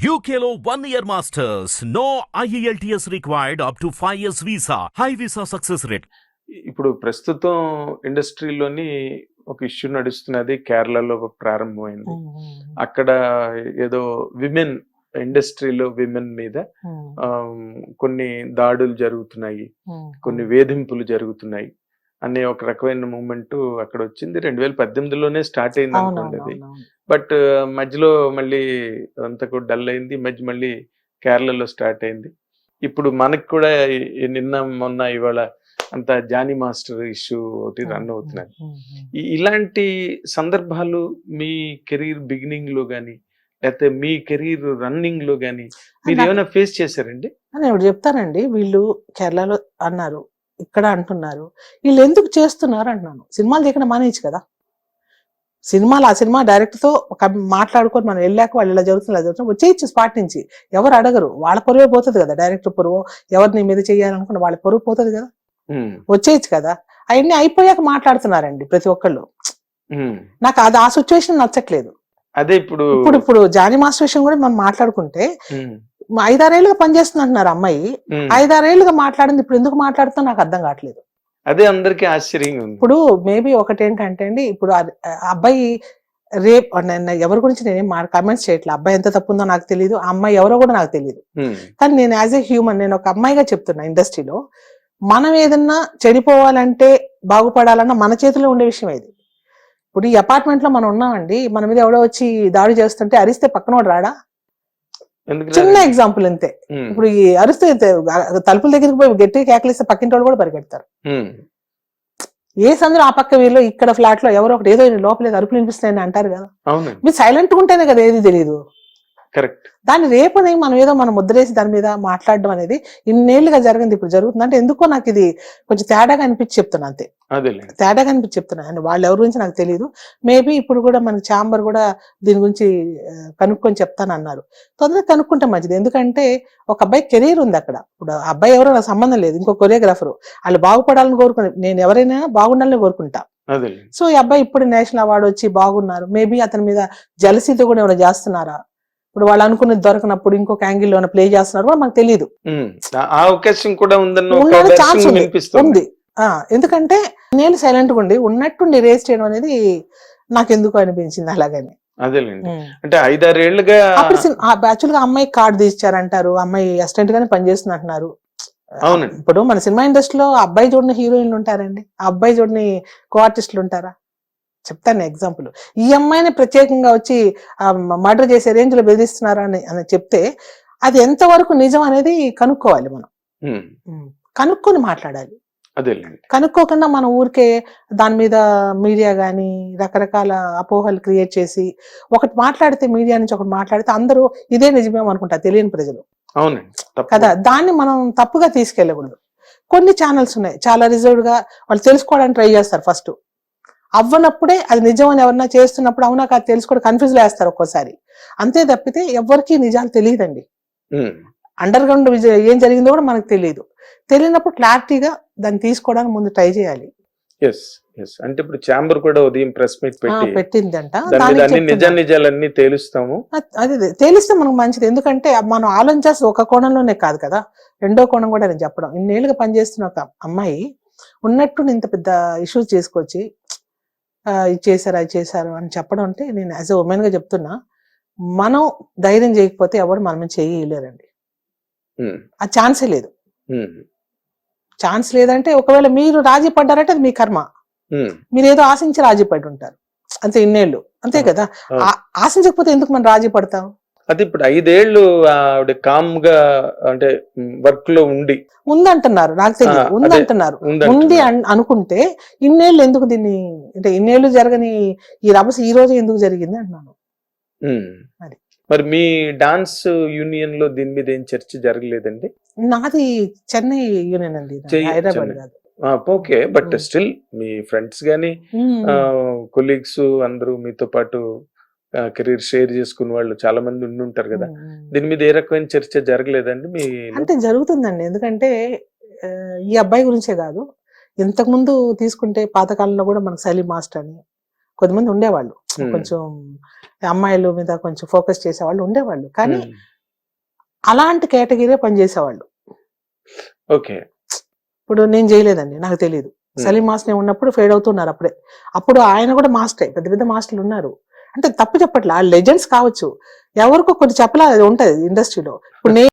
One year masters. No E IELTS required up to 5 years visa. High visa success rate. ఇప్పుడు ప్రస్తుతం ఇండస్ట్రీలోని ఒక issue నడుస్తున్నది కేరళలో ప్రారంభమైంది. అక్కడ ఏదో విమెన్ ఇండస్ట్రీలో విమెన్ మీద కొన్ని దాడులు జరుగుతున్నాయి. కొన్ని వేధింపులు జరుగుతున్నాయి. అనే ఒక రకమైన మూమెంట్ అక్కడ వచ్చింది. రెండు వేల పద్దెనిమిదిలోనే స్టార్ట్ అయింది అనుకోండి అది బట్ మధ్యలో మళ్ళీ అంతా కూడా డల్ అయింది. మధ్య మళ్ళీ కేరళలో స్టార్ట్ అయింది. ఇప్పుడు మనకు కూడా నిన్న మొన్న ఇవాళ అంత జానీ మాస్టర్ ఇష్యూ ఒకటి రన్ అవుతున్నాయి. ఇలాంటి సందర్భాలు మీ కెరీర్ బిగినింగ్లో గానీ లేకపోతే మీ కెరీర్ రన్నింగ్లో గానీ మీరు ఏమైనా ఫేస్ చేశారండి? నేను ఇప్పుడు చెప్తానండి. వీళ్ళు కేరళలో అన్నారు. ఇక్కడ అంటున్నారు. వీళ్ళు ఎందుకు చేస్తున్నారు అంటున్నాను. సినిమాలు చేయకుండా మానేయచ్చు కదా. సినిమాలు ఆ సినిమా డైరెక్ట్తో ఒక మాట్లాడుకొని మనం వెళ్ళాక వాళ్ళు ఇలా జరుగుతుంది ఇలా జరుగుతుంది వచ్చేయచ్చు స్పాట్ నుంచి. ఎవరు అడగరు. వాళ్ళ పొరువే పోతుంది కదా డైరెక్టర్ పొరువు. ఎవరు నీ మీద చేయాలనుకున్న వాళ్ళ పొరువు పోతుంది కదా. వచ్చేయచ్చు కదా. అవన్నీ అయిపోయాక మాట్లాడుతున్నారండి ప్రతి ఒక్కళ్ళు. నాకు అది ఆ సిచ్యువేషన్ నచ్చట్లేదు. అదే ఇప్పుడు ఇప్పుడు ఇప్పుడు జానీ మాస్టర్ విషయం కూడా మనం మాట్లాడుకుంటే ఉమ్, ఐదారేళ్ళుగా పనిచేస్తుంది అంటున్నారు అమ్మాయి. ఉమ్. ఐదారేళ్ళుగా మాట్లాడింది ఇప్పుడు ఎందుకు మాట్లాడుతున్నా నాకు అర్థం కావట్లేదు. అదే అందరికి ఆశ్చర్యంగా ఉంది ఇప్పుడు మేబీ ఒకటి ఏంటంటే అండి ఇప్పుడు అబ్బాయి రేప్ ఎవరి గురించి నేనేం మా కమెంట్స్ చేయట్లేదు అబ్బాయి ఎంత తప్పు ఉందో నాకు తెలియదు ఆ అమ్మాయి ఎవరో కూడా నాకు తెలియదు కానీ నేను యాజ్ ఎ హ్యూమన్ నేను ఒక అమ్మాయిగా చెప్తున్నా ఇండస్ట్రీలో మనం ఏదన్నా చెడిపోవాలంటే బాగుపడాలన్నా మన చేతిలో ఉండే విషయం ఇది. ఇప్పుడు ఈ అపార్ట్మెంట్లో మనం ఉన్నామండి మన మీద ఎవడో వచ్చి దాడి చేస్తుంటే అరిస్తే పక్కనోడు రాడా? చిన్న? ఎగ్జాంపుల్ అంతే. ఇప్పుడు ఈ అరిస్తే తలుపుల దగ్గరికి పోయి గట్టి కేకలిస్తే పక్కింటి వాళ్ళు కూడా పరిగెడతారు. ఏ సందులో ఆ పక్క వీళ్ళు ఇక్కడ ఫ్లాట్లో ఎవరో ఒకటి ఏదో లోపల ఏదో అరుపులు వినిపిస్తున్నాయని అంటారు కదా. మీరు సైలెంట్ ఉంటేనే కదా ఏది తెలియదు కరెక్ట్ దాన్ని రేపుని మనం ఏదో మనం ముద్రేసి దాని మీద మాట్లాడడం అనేది ఇన్నేళ్ళుగా జరిగింది. ఇప్పుడు జరుగుతుంది అంటే ఎందుకో నాకు ఇది కొంచెం తేడాగా అనిపించి చెప్తున్నా అంతే. అదేలేండి తేడాగా అనిపించి చెప్తున్నా అండ్ వాళ్ళు ఎవరి గురించి నాకు తెలియదు మేబీ ఇప్పుడు కూడా మన ఛాంబర్ కూడా దీని గురించి కనుక్కొని చెప్తాను అన్నారు తొందరగా కనుక్కుంటే మంచిది. ఎందుకంటే ఒక అబ్బాయి కెరీర్ ఉంది అక్కడ. ఇప్పుడు అబ్బాయి ఎవరో నాకు సంబంధం లేదు. ఇంకో కొరియోగ్రాఫర్. వాళ్ళు బాగుపడాలని కోరుకుని నేను ఎవరైనా బాగుండాలని కోరుకుంటా. సో ఈ అబ్బాయి ఇప్పుడు నేషనల్ అవార్డు వచ్చి బాగున్నారు. మేబీ అతని మీద జలసీతో కూడా ఏమైనా చేస్తున్నారా? ఇప్పుడు వాళ్ళు అనుకున్నది దొరకనప్పుడు ఇంకొక యాంగిల్లో ప్లే చేస్తున్నారు కూడా మాకు తెలియదు ఆ- అవకాశం కూడా ఛాన్స్ ఉంది. ఎందుకంటే నేను సైలెంట్గా ఉండి ఉన్నట్టుండి రేస్ చేయడం అనేది నాకు ఎందుకు అనిపించింది అలాగని. అదేలేండి. అంటే ఐదారేళ్ళుగా అప్పుడు యాక్చువల్గా అమ్మాయి కార్డు తీసిచ్చారంటారు అమ్మాయి అసిస్టెంట్ గానే పనిచేస్తుంది అంటున్నారు. అవునండి. ఇప్పుడు మన సినిమా ఇండస్ట్రీలో అబ్బాయి చూడని హీరోయిన్లు ఉంటారండి. ఆ అబ్బాయి చూడని కో ఆర్టిస్టులు ఉంటారా? చెప్తాను ఎగ్జాంపుల్ ఈ అమ్మాయిని ప్రత్యేకంగా వచ్చి మర్డర్ చేసే రేంజ్లో బెదిరిస్తున్నారా అని అని చెప్తే అది ఎంతవరకు నిజం అనేది కనుక్కోవాలి మనం. కనుక్కొని మాట్లాడాలి. కనుక్కోకుండా మనం ఊరికే దాని మీద మీడియా కానీ రకరకాల అపోహలు క్రియేట్ చేసి ఒకటి మాట్లాడితే మీడియా నుంచి ఒకటి మాట్లాడితే అందరూ ఇదే నిజమేమో అనుకుంటారు తెలియని ప్రజలు. అవునండి. కదా దాన్ని మనం తప్పుగా తీసుకెళ్ళకూడదు. కొన్ని ఛానల్స్ ఉన్నాయి. చాలా రిజర్వ్డ్గా వాళ్ళు తెలుసుకోవడానికి ట్రై చేస్తారు ఫస్ట్. అవ్వనప్పుడే అది నిజం అని ఎవరన్నా చేస్తున్నప్పుడు అవునా కాదు తెలుసుకోవడం కన్ఫ్యూజ్ వేస్తారు ఒక్కోసారి. అంతే తప్పితే ఎవరికి నిజాలు తెలియదండి. అండర్ గ్రౌండ్ ఏం జరిగిందో కూడా మనకు తెలియదు తెలియనప్పుడు క్లారిటీగా దాన్ని తీసుకోవడానికి ముందు ట్రై చేయాలి. ఎస్ ఎస్ అంటే ఇప్పుడు ఛాంబర్ కూడా ఉదయం ప్రెస్ మీట్ పెట్టి పెట్టిందంట. నిజ. నిజాలన్నీ తేలుస్తాము. అది. తెలిస్తే మనకు మంచిది. ఎందుకంటే మనం ఆలోచించాల్సి ఒక కోణంలోనే కాదు కదా. రెండో కోణం కూడా నేను చెప్పడం. ఇన్నేళ్ళుగా పనిచేస్తున్న ఒక అమ్మాయి ఉన్నట్టు ఇంత పెద్ద ఇష్యూస్ చేసుకొచ్చి ఇది చేశారు అది చేశారు అని చెప్పడం అంటే నేను యాజ్ ఎ ఉమెన్గా చెప్తున్నా మనం ధైర్యం చేయకపోతే ఎవరు మన చేయలేరండి ఆ ఛాన్సే లేదు. ఛాన్స్ లేదంటే ఒకవేళ మీరు రాజీ పడ్డారంటే అది మీ కర్మ. ఉమ్, మీరు ఏదో ఆశించి రాజీ పడి ఉంటారు అంతే ఇన్నేళ్ళు. అంతే కదా? ఆశించకపోతే ఎందుకు మనం రాజీ పడతాం? అది ఇప్పుడు ఐదేళ్ళు ఆవిడ కామ్గా అంటే వర్క్లో ఉండి. ఉందంటున్నారు. నాకు తెలియదు. ఉందంటున్నారు. ఉంది అన్- అనుకుంటే ఇన్నేళ్ళు ఎందుకు దీన్ని అంటే ఇన్నేళ్ళు జరగని ఈ రభస ఈ రోజు ఎందుకు జరిగింది అంటున్నాను. అది. మరి మీ డాన్స్ యూనియన్లో దీని మీద ఏం చర్చ జరగలేదండి నాది చెన్నై యూనియన్ అండి హైదరాబాద్. కాదు ఓకే బట్. స్టిల్ మీ ఫ్రెండ్స్ గానీ. కొలీగ్స్ అందరూ మీతో పాటు కెరీర్ షేర్ చేసుకున్న వాళ్ళు చాలా మంది ఉండి ఉంటారు కదా. దీని మీద ఏ రకమైన చర్చ జరగలేదండి మీ అంటే జరుగుతుందండి ఎందుకంటే ఈ అబ్బాయి గురించే కాదు ఇంతకు ముందు తీసుకుంటే పాతకాలంలో కూడా మనకు సలీం మాస్టర్ అని కొంతమంది ఉండేవాళ్ళు. కొంచెం అమ్మాయిల మీద కొంచెం ఫోకస్ చేసేవాళ్ళు ఉండేవాళ్ళు. కానీ. అలాంటి కేటగిరీ పనిచేసేవాళ్ళు. ఓకే. ఇప్పుడు నేను చేయలేదండి నాకు తెలియదు సలీం మాస్టర్ ఉన్నప్పుడు ఫేడ్ అవుతున్నారు అప్పుడే. అప్పుడు ఆయన కూడా మాస్టరే పెద్ద పెద్ద మాస్టర్లు ఉన్నారు. అంటే తప్పు చెప్పట్లే ఆ లెజెండ్స్ కావచ్చు. ఎవరికో కొన్ని చెప్పలే ఉంటది ఇండస్ట్రీలో. ఇప్పుడు నేను